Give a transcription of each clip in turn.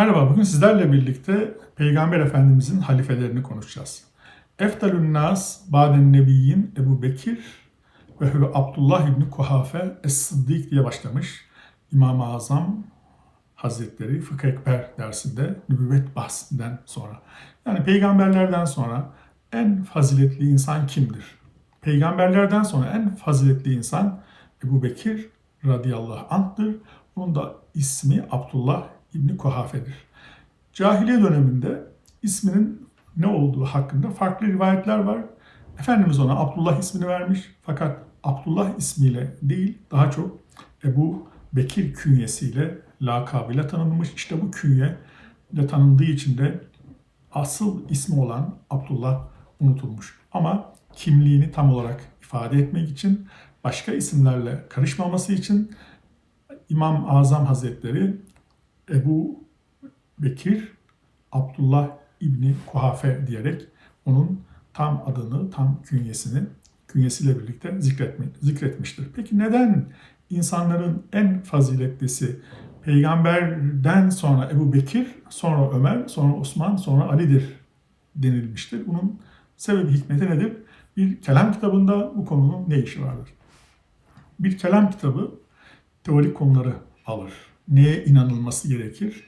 Merhaba, bugün sizlerle birlikte Peygamber Efendimizin halifelerini konuşacağız. Eftalün Nas, Baden Nebiyyin Ebu Bekir ve Abdullah İbni Kuhafe Es-Sıddık diye başlamış. İmam-ı Azam Hazretleri Fıkıh Ekber dersinde nübüvvet bahsinden sonra. Yani peygamberlerden sonra en faziletli insan kimdir? Peygamberlerden sonra en faziletli insan Ebu Bekir radıyallahu anh'tır. Bunun da ismi Abdullah İbni Kuhafe'dir. Cahiliye döneminde isminin ne olduğu hakkında farklı rivayetler var. Efendimiz ona Abdullah ismini vermiş fakat Abdullah ismiyle değil daha çok Ebu Bekir künyesiyle lakabıyla tanınmış. İşte bu künye de tanındığı için de asıl ismi olan Abdullah unutulmuş. Ama kimliğini tam olarak ifade etmek için başka isimlerle karışmaması için İmam Azam Hazretleri Ebu Bekir Abdullah İbni Kuhafe diyerek onun tam adını, tam künyesini künyesiyle birlikte zikretme, zikretmiştir. Peki neden insanların en faziletlisi peygamberden sonra Ebu Bekir, sonra Ömer, sonra Osman, sonra Ali'dir denilmiştir? Bunun sebebi hikmeti nedir? Bir kelam kitabında bu konunun ne işi vardır? Bir kelam kitabı teorik konuları alır. Neye inanılması gerekir?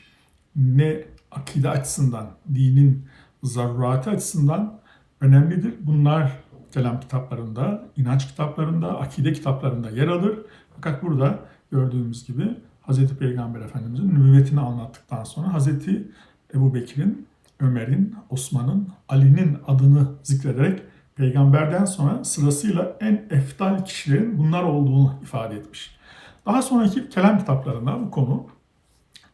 Ne akide açısından, dinin zarurati açısından önemlidir. Bunlar kelam kitaplarında, inanç kitaplarında, akide kitaplarında yer alır. Fakat burada gördüğümüz gibi Hz. Peygamber Efendimiz'in nübüvvetini anlattıktan sonra Hz. Ebu Bekir'in, Ömer'in, Osman'ın, Ali'nin adını zikrederek peygamberden sonra sırasıyla en eftal kişilerin bunlar olduğunu ifade etmiş. Daha sonraki kelam kitaplarında bu konu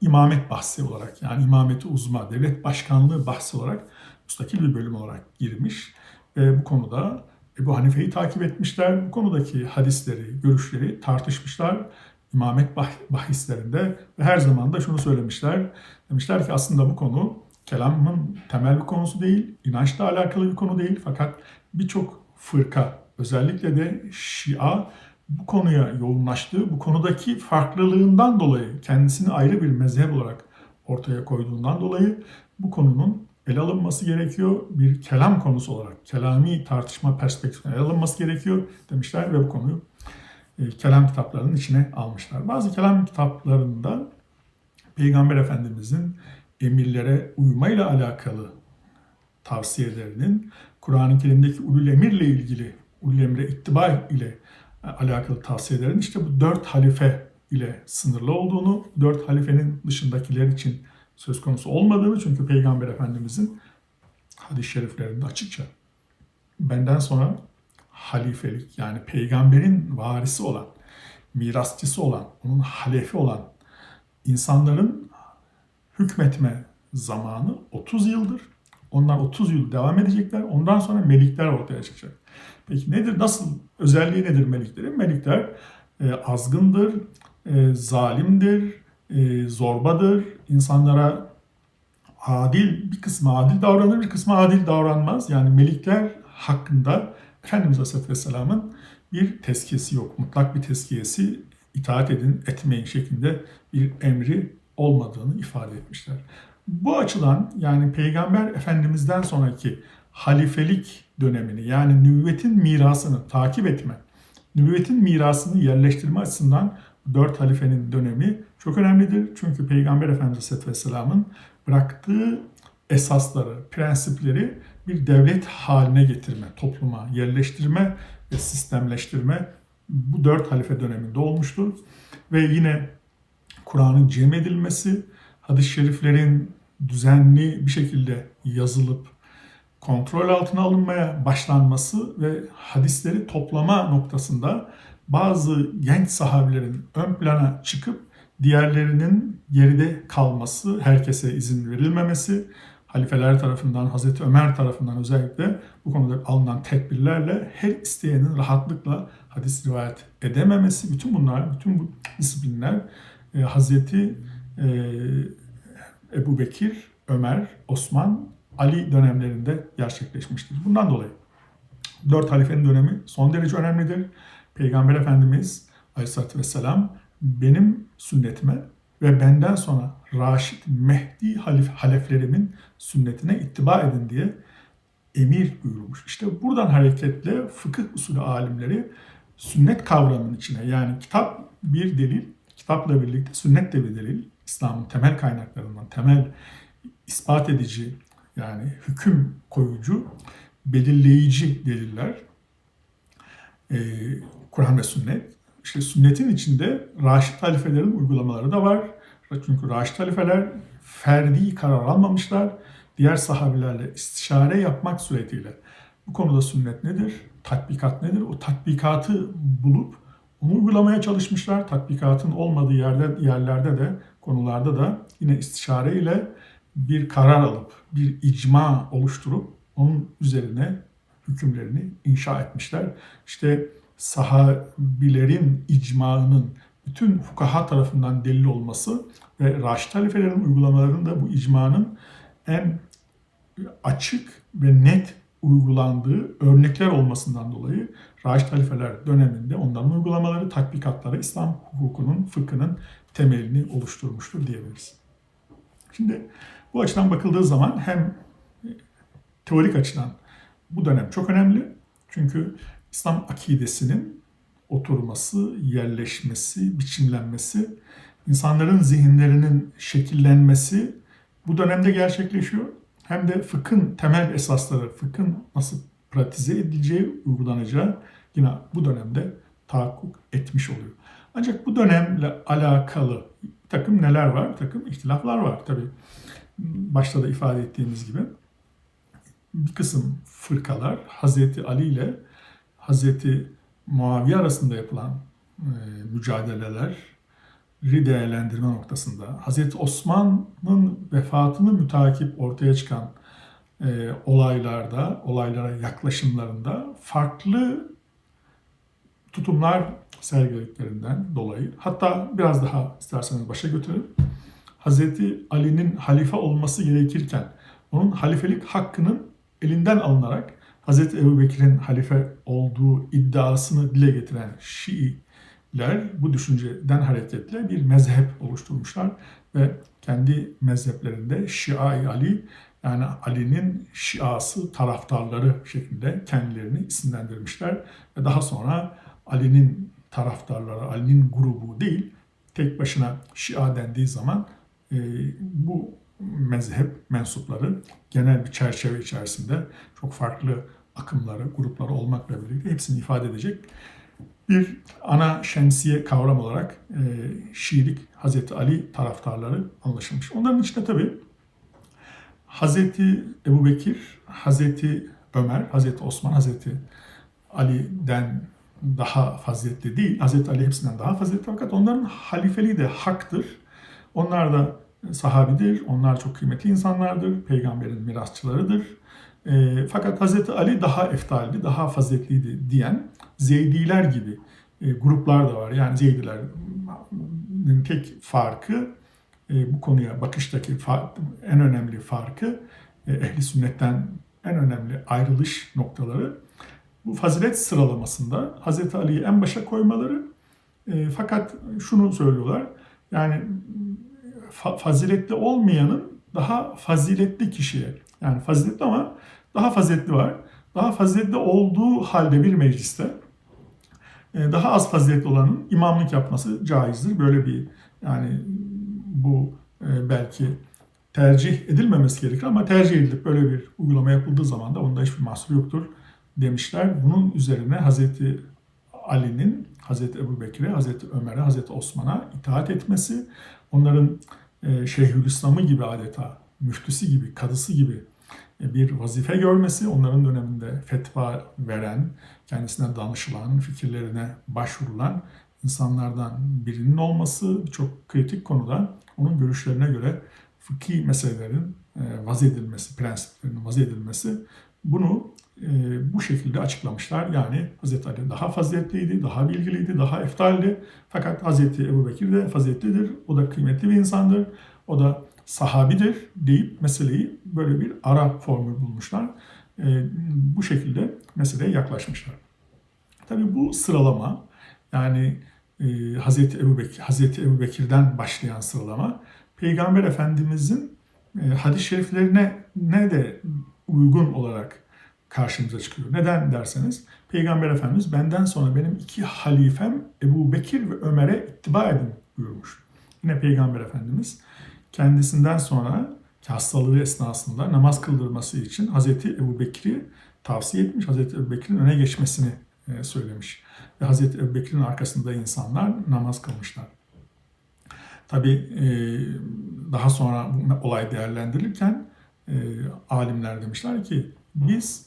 imamet bahsi olarak yani imameti uzma, devlet başkanlığı bahsi olarak müstakil bir bölüm olarak girmiş. Ve bu konuda Ebu Hanife'yi takip etmişler. Bu konudaki hadisleri, görüşleri tartışmışlar. İmamet bahislerinde ve her zaman da şunu söylemişler. Demişler ki aslında bu konu kelamın temel bir konusu değil, inançla alakalı bir konu değil. Fakat birçok fırka, özellikle de Şia bu konuya yoğunlaştığı, bu konudaki farklılığından dolayı kendisini ayrı bir mezhep olarak ortaya koyduğundan dolayı bu konunun ele alınması gerekiyor. Bir kelam konusu olarak, kelami tartışma perspektifine ele alınması gerekiyor demişler ve bu konuyu e, kelam kitaplarının içine almışlar. Bazı kelam kitaplarında Peygamber Efendimizin emirlere uymayla alakalı tavsiyelerinin Kur'an-ı Kerim'deki ulul emirle ilgili, ulul emre ittiba ile alakalı tavsiyelerin işte bu dört halife ile sınırlı olduğunu, dört halifenin dışındakiler için söz konusu olmadığını çünkü Peygamber Efendimizin hadis-i şeriflerinde açıkça benden sonra halifelik yani peygamberin varisi olan, mirasçısı olan, onun halefi olan insanların hükmetme zamanı 30 yıldır. Onlar 30 yıl devam edecekler. Ondan sonra melikler ortaya çıkacak. Peki nedir? Nasıl özelliği nedir meliklerin? Melikler e, azgındır, e, zalimdir, e, zorbadır. İnsanlara adil, bir kısmı adil davranır, bir kısmı adil davranmaz. Yani melikler hakkında Efendimiz Aleyhisselatü Vesselam'ın bir tezkiyesi yok. Mutlak bir tezkiyesi itaat edin, etmeyin şeklinde bir emri olmadığını ifade etmişler. Bu açıdan yani Peygamber Efendimiz'den sonraki halifelik dönemini yani nübüvvetin mirasını takip etme, nübüvvetin mirasını yerleştirme açısından dört halifenin dönemi çok önemlidir. Çünkü Peygamber Efendimiz Aleyhisselatü Vesselam'ın bıraktığı esasları, prensipleri bir devlet haline getirme, topluma yerleştirme ve sistemleştirme bu dört halife döneminde olmuştur. Ve yine Kur'an'ın cem edilmesi, hadis-i şeriflerin düzenli bir şekilde yazılıp kontrol altına alınmaya başlanması ve hadisleri toplama noktasında bazı genç sahabilerin ön plana çıkıp diğerlerinin geride kalması, herkese izin verilmemesi, halifeler tarafından, Hazreti Ömer tarafından özellikle bu konuda alınan tedbirlerle her isteyenin rahatlıkla hadis rivayet edememesi, bütün bunlar, bütün bu disiplinler e, Hazreti e, Ebu Bekir, Ömer, Osman, Ali dönemlerinde gerçekleşmiştir. Bundan dolayı dört halifenin dönemi son derece önemlidir. Peygamber Efendimiz Aleyhisselatü Vesselam benim sünnetime ve benden sonra Raşid Mehdi halif, haleflerimin sünnetine ittiba edin diye emir buyurmuş. İşte buradan hareketle fıkıh usulü alimleri sünnet kavramının içine yani kitap bir delil, kitapla birlikte sünnet de bir delil. İslam'ın temel kaynaklarından, temel ispat edici yani hüküm koyucu, belirleyici deliller. Ee, Kur'an ve sünnet. İşte sünnetin içinde Raşid halifelerin uygulamaları da var. Çünkü Raşid halifeler ferdi karar almamışlar. Diğer sahabilerle istişare yapmak suretiyle bu konuda sünnet nedir? Tatbikat nedir? O tatbikatı bulup onu uygulamaya çalışmışlar. Tatbikatın olmadığı yerde yerlerde de konularda da yine istişare ile bir karar alıp bir icma oluşturup onun üzerine hükümlerini inşa etmişler. İşte sahabilerin icmaının bütün fukaha tarafından delil olması ve Raşid halifelerin uygulamalarının da bu icmanın en açık ve net uygulandığı örnekler olmasından dolayı Raşid halifeler döneminde onların uygulamaları, tatbikatları İslam hukukunun, fıkhının temelini oluşturmuştur diyebiliriz. Şimdi bu açıdan bakıldığı zaman hem teorik açıdan bu dönem çok önemli. Çünkü İslam akidesinin oturması, yerleşmesi, biçimlenmesi, insanların zihinlerinin şekillenmesi bu dönemde gerçekleşiyor. Hem de fıkhın temel esasları, fıkhın nasıl pratize edileceği, uygulanacağı yine bu dönemde tahakkuk etmiş oluyor. Ancak bu dönemle alakalı bir takım neler var? Bir takım ihtilaflar var tabii. Başta da ifade ettiğimiz gibi bir kısım fırkalar Hazreti Ali ile Hazreti Muaviye arasında yapılan e, mücadeleler değerlendirme noktasında Hazreti Osman'ın vefatını mütakip ortaya çıkan e, olaylarda, olaylara yaklaşımlarında farklı tutumlar sergilediklerinden dolayı hatta biraz daha isterseniz başa götürün. Hazreti Ali'nin halife olması gerekirken onun halifelik hakkının elinden alınarak Hazreti Ebu Bekir'in halife olduğu iddiasını dile getiren Şiiler bu düşünceden hareketle bir mezhep oluşturmuşlar ve kendi mezheplerinde Şia-i Ali yani Ali'nin Şiası taraftarları şeklinde kendilerini isimlendirmişler ve daha sonra Ali'nin taraftarları, Ali'nin grubu değil tek başına Şia dendiği zaman e, bu mezhep mensupları genel bir çerçeve içerisinde çok farklı akımları, grupları olmakla birlikte hepsini ifade edecek bir ana şemsiye kavram olarak e, Şiilik Hazreti Ali taraftarları anlaşılmış. Onların içinde tabi Hazreti Ebu Bekir, Hazreti Ömer, Hazreti Osman, Hazreti Ali'den daha faziletli değil. Hazreti Ali hepsinden daha faziletli fakat onların halifeliği de haktır. Onlar da sahabidir, onlar çok kıymetli insanlardır, peygamberin mirasçılarıdır. E, fakat Hazreti Ali daha eftaldi, daha faziletliydi diyen Zeydiler gibi e, gruplar da var. Yani Zeydilerin tek farkı e, bu konuya bakıştaki en önemli farkı e, ehli sünnetten en önemli ayrılış noktaları bu fazilet sıralamasında Hazreti Ali'yi en başa koymaları e, fakat şunu söylüyorlar yani fa- faziletli olmayanın daha faziletli kişiye yani faziletli ama daha faziletli var. Daha faziletli olduğu halde bir mecliste daha az faziletli olanın imamlık yapması caizdir. Böyle bir yani bu e, belki tercih edilmemesi gerekir ama tercih edilip böyle bir uygulama yapıldığı zaman da onda hiçbir mahsur yoktur demişler. Bunun üzerine Hazreti Ali'nin Hazreti Ebu Bekir'e, Hazreti Ömer'e, Hazreti Osman'a itaat etmesi, onların e, Şeyhülislam'ı gibi adeta, müftüsü gibi, kadısı gibi bir vazife görmesi, onların döneminde fetva veren, kendisine danışılan, fikirlerine başvurulan insanlardan birinin olması çok kritik konuda onun görüşlerine göre fıkhi meselelerin e, vaz edilmesi, prensiplerinin vaz edilmesi bunu e, bu şekilde açıklamışlar. Yani Hz. Ali daha faziletliydi, daha bilgiliydi, daha eftaldi. Fakat Hz. Ebu Bekir de faziletlidir. O da kıymetli bir insandır. O da sahabidir deyip meseleyi böyle bir ara formül bulmuşlar. E, bu şekilde meseleye yaklaşmışlar. Tabi bu sıralama yani e, Hazreti Ebu Bekir, Hazreti Ebu Bekir'den başlayan sıralama Peygamber Efendimizin e, hadis-i şeriflerine ne de uygun olarak karşımıza çıkıyor. Neden derseniz Peygamber Efendimiz benden sonra benim iki halifem Ebu Bekir ve Ömer'e ittiba edin buyurmuş. Yine Peygamber Efendimiz kendisinden sonra hastalığı esnasında namaz kıldırması için Hazreti Ebu Bekir'i tavsiye etmiş. Hazreti Ebu Bekir'in öne geçmesini söylemiş. Ve Hazreti Ebu Bekir'in arkasında insanlar namaz kılmışlar. Tabi e, daha sonra bu olay değerlendirilirken e, alimler demişler ki biz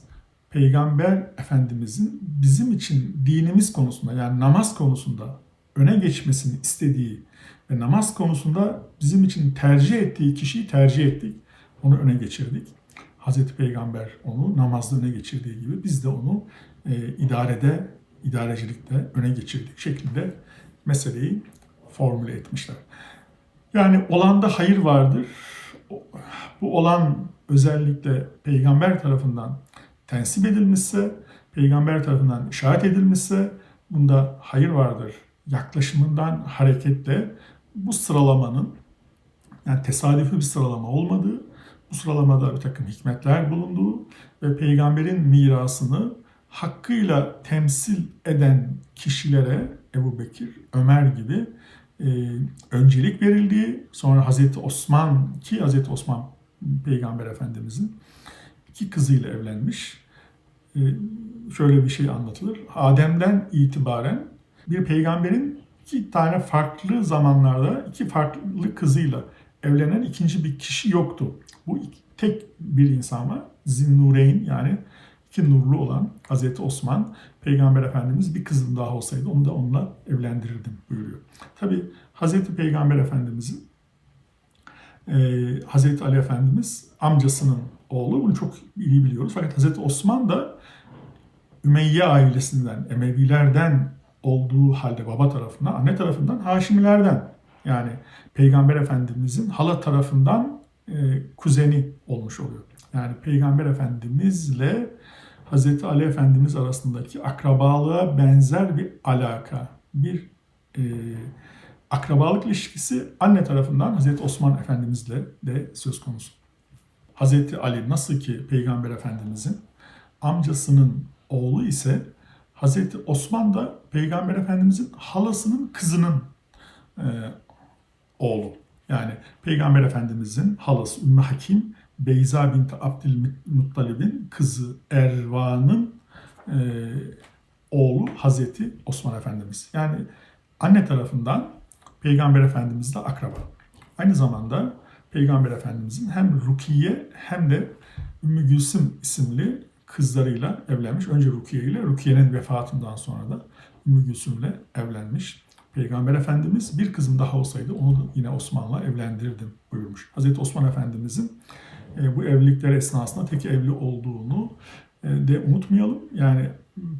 Peygamber Efendimizin bizim için dinimiz konusunda yani namaz konusunda öne geçmesini istediği ve namaz konusunda bizim için tercih ettiği kişiyi tercih ettik. Onu öne geçirdik. Hazreti Peygamber onu namazda öne geçirdiği gibi biz de onu e, idarede, idarecilikte öne geçirdik şeklinde meseleyi formüle etmişler. Yani olanda hayır vardır. Bu olan özellikle peygamber tarafından tensip edilmişse, peygamber tarafından işaret edilmişse bunda hayır vardır yaklaşımından hareketle bu sıralamanın yani tesadüfi bir sıralama olmadığı, bu sıralamada bir takım hikmetler bulunduğu ve peygamberin mirasını hakkıyla temsil eden kişilere Ebu Bekir, Ömer gibi e, öncelik verildiği, sonra Hazreti Osman ki Hazreti Osman Peygamber Efendimizin iki kızıyla evlenmiş. E, şöyle bir şey anlatılır. Adem'den itibaren bir peygamberin iki tane farklı zamanlarda iki farklı kızıyla evlenen ikinci bir kişi yoktu. Bu tek bir insan var. Zinnureyn yani iki nurlu olan Hazreti Osman, Peygamber Efendimiz bir kızım daha olsaydı onu da onunla evlendirirdim buyuruyor. Tabi Hazreti Peygamber Efendimizin e, Hazreti Ali Efendimiz amcasının oğlu. Bunu çok iyi biliyoruz. Fakat Hazreti Osman da Ümeyye ailesinden, Emevilerden olduğu halde baba tarafından, anne tarafından Haşimilerden yani Peygamber Efendimizin hala tarafından e, kuzeni olmuş oluyor. Yani Peygamber Efendimizle Hazreti Ali Efendimiz arasındaki akrabalığa benzer bir alaka, bir e, akrabalık ilişkisi anne tarafından Hazreti Osman Efendimizle de söz konusu. Hazreti Ali nasıl ki Peygamber Efendimizin amcasının oğlu ise Hazreti Osman da Peygamber Efendimizin halasının kızının e, oğlu. Yani Peygamber Efendimizin halası Ümmü Hakim, Beyza binti Abdülmuttalib'in kızı Erva'nın e, oğlu Hazreti Osman Efendimiz. Yani anne tarafından Peygamber Efendimizle akraba. Aynı zamanda Peygamber Efendimizin hem Rukiye hem de Ümmü Gülsüm isimli kızlarıyla evlenmiş. Önce Rukiye ile Rukiye'nin vefatından sonra da Ümmü Gülsüm'le evlenmiş. Peygamber Efendimiz bir kızım daha olsaydı onu yine Osman'la evlendirdim buyurmuş. Hazreti Osman Efendimizin e, bu evlilikler esnasında tek evli olduğunu e, de unutmayalım. Yani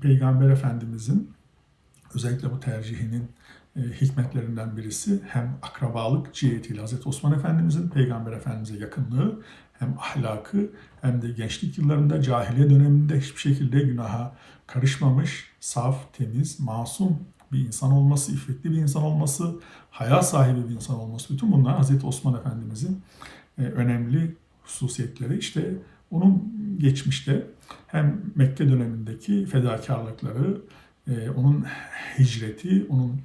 Peygamber Efendimizin özellikle bu tercihinin e, hikmetlerinden birisi hem akrabalık cihetiyle Hazreti Osman Efendimizin Peygamber Efendimiz'e yakınlığı hem ahlakı hem de gençlik yıllarında cahiliye döneminde hiçbir şekilde günaha karışmamış, saf, temiz, masum bir insan olması, iffetli bir insan olması, haya sahibi bir insan olması bütün bunlar Hazreti Osman Efendimizin e, önemli hususiyetleri. İşte onun geçmişte hem Mekke dönemindeki fedakarlıkları, e, onun hicreti, onun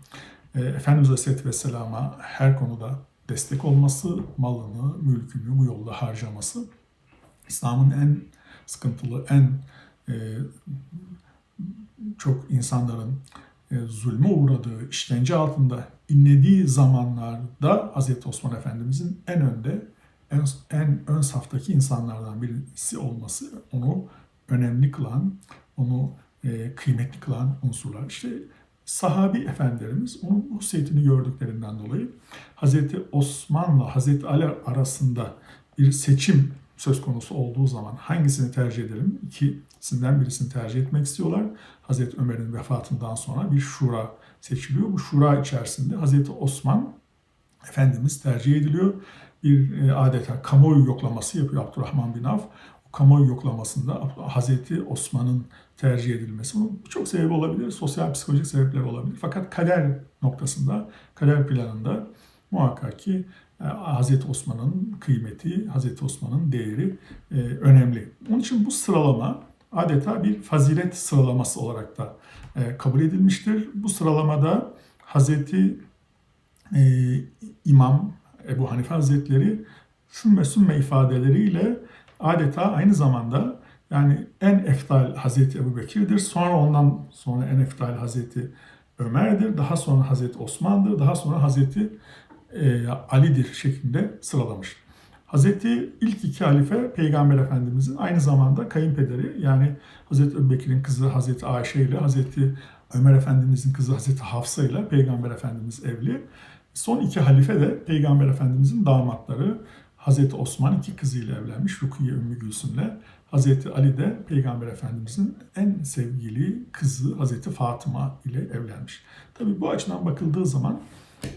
e, Efendimiz Aleyhisselatü Vesselam'a her konuda destek olması, malını, mülkünü bu yolda harcaması İslam'ın en sıkıntılı, en çok insanların zulme uğradığı, işkence altında inlediği zamanlarda Hz. Osman Efendimizin en önde, en, en ön saftaki insanlardan birisi olması onu önemli kılan, onu e, kıymetli kılan unsurlar. İşte sahabi efendilerimiz onun bu gördüklerinden dolayı Hazreti Osman'la Hazreti Ali arasında bir seçim söz konusu olduğu zaman hangisini tercih edelim? İkisinden birisini tercih etmek istiyorlar. Hazreti Ömer'in vefatından sonra bir şura seçiliyor. Bu şura içerisinde Hazreti Osman Efendimiz tercih ediliyor. Bir e, adeta kamuoyu yoklaması yapıyor Abdurrahman bin Avf. O kamuoyu yoklamasında Hazreti Osman'ın tercih edilmesi. Bunun birçok sebebi olabilir, sosyal psikolojik sebepler olabilir. Fakat kader noktasında, kader planında muhakkak ki Hazreti Osman'ın kıymeti, Hazreti Osman'ın değeri e, önemli. Onun için bu sıralama adeta bir fazilet sıralaması olarak da e, kabul edilmiştir. Bu sıralamada Hazreti e, İmam Ebu Hanife Hazretleri sümme sümme ifadeleriyle adeta aynı zamanda yani en eftal Hazreti Ebu Bekir'dir. Sonra ondan sonra en eftal Hazreti Ömer'dir. Daha sonra Hazreti Osman'dır. Daha sonra Hazreti e, Ali'dir şeklinde sıralamış. Hazreti ilk iki halife Peygamber Efendimizin aynı zamanda kayınpederi yani Hazreti Ebubekir'in kızı Hazreti Ayşe ile Hazreti Ömer Efendimizin kızı Hazreti Hafsa ile Peygamber Efendimiz evli. Son iki halife de Peygamber Efendimizin damatları Hazreti Osman iki kızıyla evlenmiş Rukiye Ümmü Gülsüm'le. Hazreti Ali de Peygamber Efendimizin en sevgili kızı Hazreti Fatıma ile evlenmiş. Tabi bu açıdan bakıldığı zaman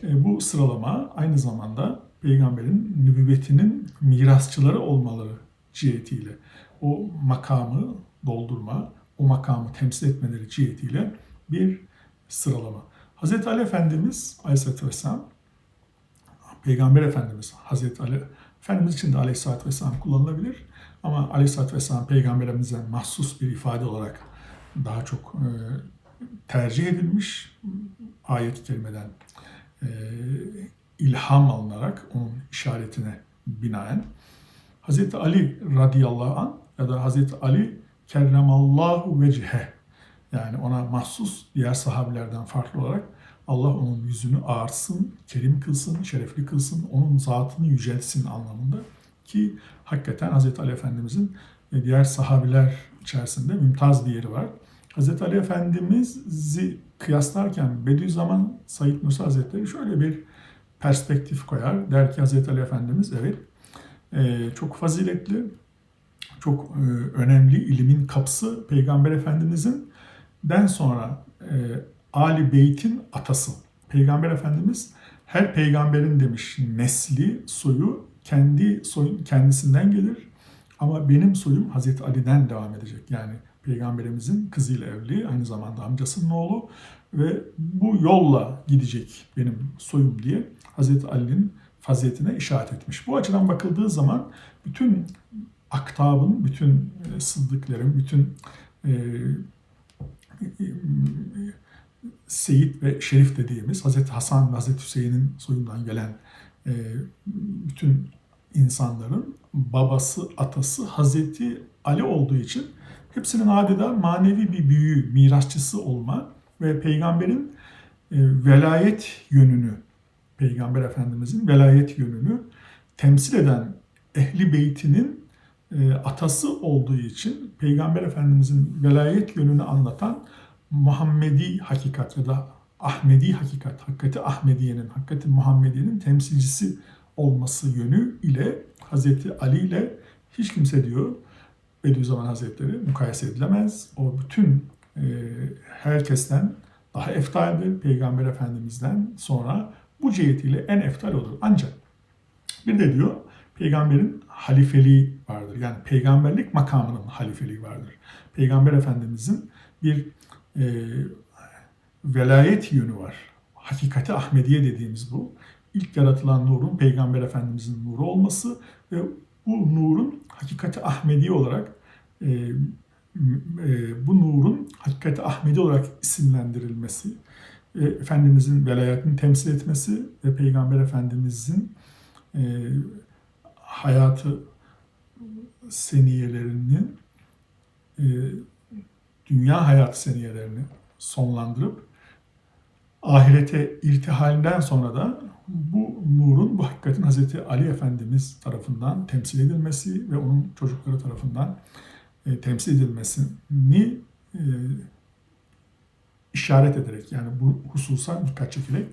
bu sıralama aynı zamanda peygamberin nübüvvetinin mirasçıları olmaları cihetiyle o makamı doldurma, o makamı temsil etmeleri cihetiyle bir sıralama. Hz. Ali Efendimiz Aleyhisselatü Vesselam Peygamber Efendimiz Hz. Ali Efendimiz için de Aleyhisselatü Vesselam kullanılabilir. Ama Aleyhisselatü Vesselam Peygamberimize mahsus bir ifade olarak daha çok e, tercih edilmiş ayet-i kerimeden e, ilham alınarak onun işaretine binaen Hz. Ali radıyallahu an ya da Hz. Ali kerremallahu vecihe yani ona mahsus diğer sahabilerden farklı olarak Allah onun yüzünü ağırsın, kerim kılsın, şerefli kılsın, onun zatını yüceltsin anlamında ki hakikaten Hz. Ali Efendimizin diğer sahabiler içerisinde mümtaz bir yeri var. Hz. Ali Efendimiz'i kıyaslarken Bediüzzaman Said Nursi Hazretleri şöyle bir perspektif koyar. Der ki Hz. Ali Efendimiz evet e, çok faziletli, çok e, önemli ilimin kapısı Peygamber Efendimizin den sonra e, Ali Beyt'in atası. Peygamber Efendimiz her peygamberin demiş nesli, soyu kendi soyun kendisinden gelir. Ama benim soyum Hazreti Ali'den devam edecek. Yani peygamberimizin kızıyla evli, aynı zamanda amcasının oğlu ve bu yolla gidecek benim soyum diye Hazreti Ali'nin faziletine işaret etmiş. Bu açıdan bakıldığı zaman bütün aktabın, bütün e, sıddıkların, bütün e, Seyit ve Şerif dediğimiz Hazreti Hasan ve Hazreti Hüseyin'in soyundan gelen e, bütün insanların babası, atası Hazreti Ali olduğu için hepsinin adeta manevi bir büyü, mirasçısı olma ve peygamberin e, velayet yönünü, peygamber efendimizin velayet yönünü temsil eden ehli beytinin e, atası olduğu için peygamber efendimizin velayet yönünü anlatan Muhammedi hakikat ya da Ahmedi hakikat, hakikati Ahmediye'nin, hakikati Muhammediye'nin temsilcisi olması yönü ile Hazreti Ali ile hiç kimse diyor Bediüzzaman Hazretleri mukayese edilemez. O bütün e, herkesten daha eftaldir. Peygamber Efendimiz'den sonra bu cihetiyle en eftal olur. Ancak bir de diyor peygamberin halifeliği vardır. Yani peygamberlik makamının halifeliği vardır. Peygamber Efendimiz'in bir e, velayet yönü var. Hakikati Ahmediye dediğimiz bu. İlk yaratılan nurun Peygamber Efendimizin nuru olması ve bu nurun hakikati Ahmediye olarak e, e, bu nurun hakikati Ahmedi olarak isimlendirilmesi, e, Efendimizin velayetini temsil etmesi ve Peygamber Efendimizin e, hayatı seniyelerinin e, dünya hayatı seniyelerini sonlandırıp ahirete irtihalinden sonra da bu nurun, bu hakikatin Hz. Ali Efendimiz tarafından temsil edilmesi ve onun çocukları tarafından e, temsil edilmesini e, işaret ederek yani bu hususa dikkat çekerek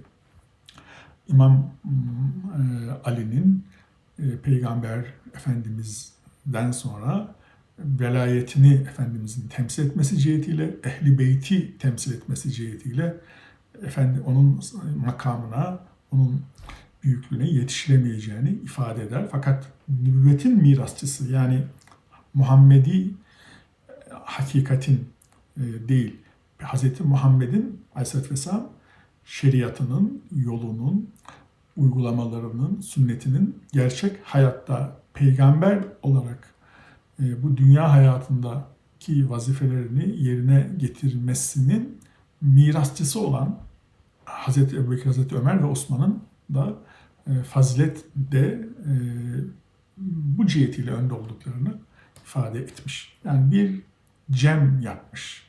İmam e, Ali'nin e, Peygamber Efendimiz'den sonra velayetini Efendimizin temsil etmesi cihetiyle, ehli beyti temsil etmesi cihetiyle efendi onun makamına, onun büyüklüğüne yetişilemeyeceğini ifade eder. Fakat nübüvvetin mirasçısı yani Muhammedi e, hakikatin e, değil, Hz. Muhammed'in Aleyhisselatü Vesselam şeriatının, yolunun, uygulamalarının, sünnetinin gerçek hayatta peygamber olarak e, bu dünya hayatındaki vazifelerini yerine getirmesinin mirasçısı olan Hz. Ebubekir, Hz. Ömer ve Osman'ın da e, fazilet de e, bu cihetiyle önde olduklarını ifade etmiş. Yani bir cem yapmış,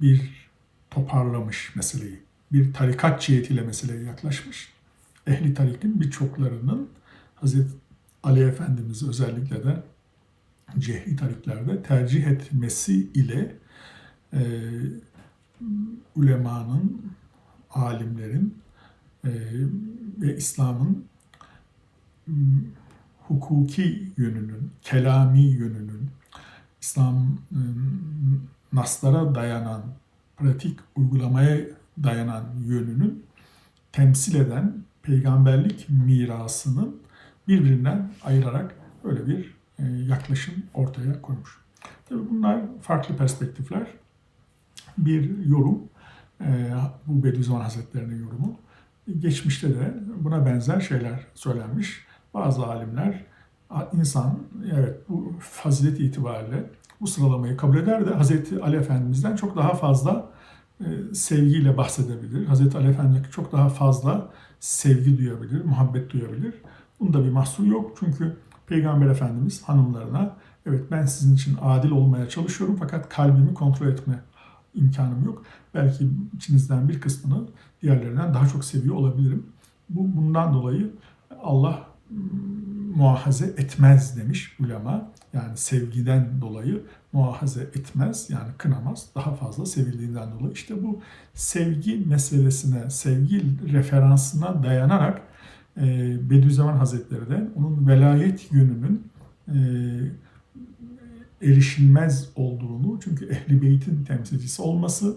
bir toparlamış meseleyi, bir tarikat cihetiyle meseleye yaklaşmış. Ehli tarikin birçoklarının Hazreti Ali Efendimiz özellikle de cehri tariklerde tercih etmesi ile e, ulemanın, alimlerin e, ve İslam'ın m, hukuki yönünün, kelami yönünün, İslam e, naslara dayanan, pratik uygulamaya dayanan yönünün temsil eden peygamberlik mirasının birbirinden ayırarak böyle bir e, yaklaşım ortaya koymuş. Tabii bunlar farklı perspektifler. Bir yorum, bu Bediüzzaman Hazretleri'nin yorumu. Geçmişte de buna benzer şeyler söylenmiş. Bazı alimler insan evet bu fazilet itibariyle bu sıralamayı kabul eder de Hazreti Ali Efendimiz'den çok daha fazla e, sevgiyle bahsedebilir. Hazreti Ali Efendimiz'e çok daha fazla sevgi duyabilir, muhabbet duyabilir. Bunda bir mahsur yok çünkü Peygamber Efendimiz hanımlarına evet ben sizin için adil olmaya çalışıyorum fakat kalbimi kontrol etme imkanım yok. Belki içinizden bir kısmını diğerlerinden daha çok seviyor olabilirim. Bu bundan dolayı Allah muahaze etmez demiş ulema. Yani sevgiden dolayı muahaze etmez yani kınamaz. Daha fazla sevildiğinden dolayı. İşte bu sevgi meselesine, sevgi referansına dayanarak Bediüzzaman Hazretleri de onun velayet yönünün erişilmez olduğunu çünkü Ehli Beyt'in temsilcisi olması,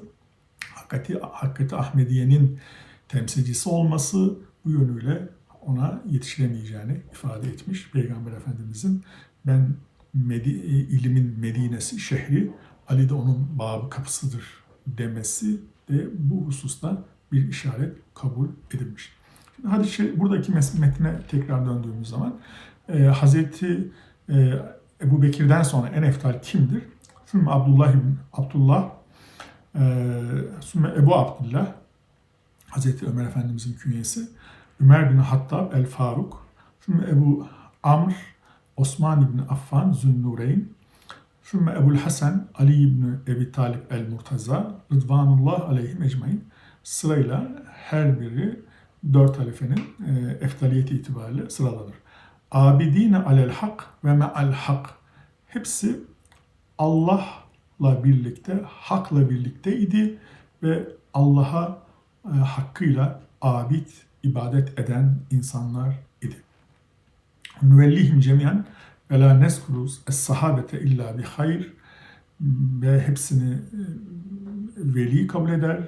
Hakikati, Hakikati Ahmediye'nin temsilcisi olması bu yönüyle ona yetişilemeyeceğini ifade etmiş Peygamber Efendimizin. Ben Medi, ilimin Medinesi, şehri, Ali de onun babı kapısıdır demesi de bu hususta bir işaret kabul edilmiş. Şimdi hadi şey, buradaki metne tekrar döndüğümüz zaman e, Hazreti e, Ebu Bekir'den sonra en eftal kimdir? Sümme Abdullah ibn Abdullah, e, Sümme Ebu Abdullah, Hazreti Ömer Efendimizin künyesi, Ömer bin Hattab el Faruk, Sümme Ebu Amr, Osman ibn Affan Zünnureyn, Sümme Ebul Hasan Ali ibn Ebi Talib el Murtaza, Rıdvanullah aleyhim ecmain sırayla her biri dört halifenin e, eftaliyeti itibariyle sıralanır. Abidine alel hak ve me'al hak. Hepsi Allah'la birlikte, hakla birlikteydi ve Allah'a e, hakkıyla abid, ibadet eden insanlar idi. Nüvellihim cemiyen ve la neskuruz es sahabete illa bi hayr ve hepsini e, veli kabul eder,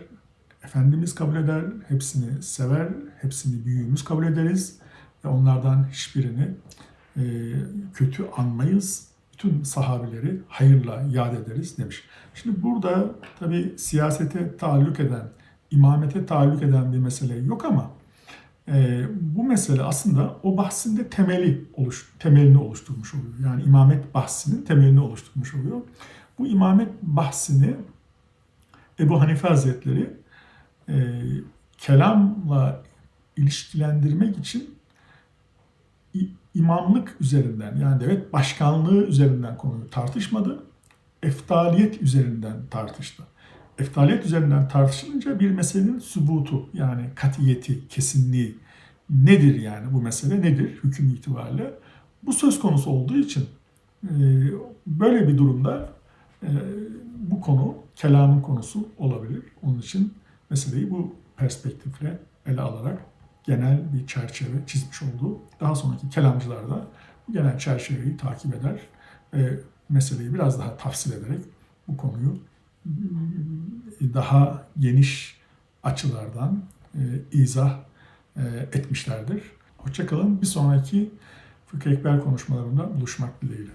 Efendimiz kabul eder, hepsini sever, hepsini büyüğümüz kabul ederiz onlardan hiçbirini e, kötü anmayız. Bütün sahabileri hayırla yad ederiz demiş. Şimdi burada tabi siyasete taalluk eden, imamete taalluk eden bir mesele yok ama e, bu mesele aslında o bahsinde temeli oluş, temelini oluşturmuş oluyor. Yani imamet bahsinin temelini oluşturmuş oluyor. Bu imamet bahsini Ebu Hanife Hazretleri e, kelamla ilişkilendirmek için imamlık üzerinden yani devlet başkanlığı üzerinden konuyu tartışmadı. Eftaliyet üzerinden tartıştı. Eftaliyet üzerinden tartışılınca bir meselenin sübutu yani katiyeti, kesinliği nedir yani bu mesele nedir hüküm itibariyle? Bu söz konusu olduğu için e, böyle bir durumda e, bu konu kelamın konusu olabilir. Onun için meseleyi bu perspektifle ele alarak genel bir çerçeve çizmiş oldu. Daha sonraki kelamcılar da bu genel çerçeveyi takip eder ve meseleyi biraz daha tafsil ederek bu konuyu daha geniş açılardan e, izah e, etmişlerdir. Hoşçakalın. Bir sonraki Fıkıh Ekber konuşmalarında buluşmak dileğiyle.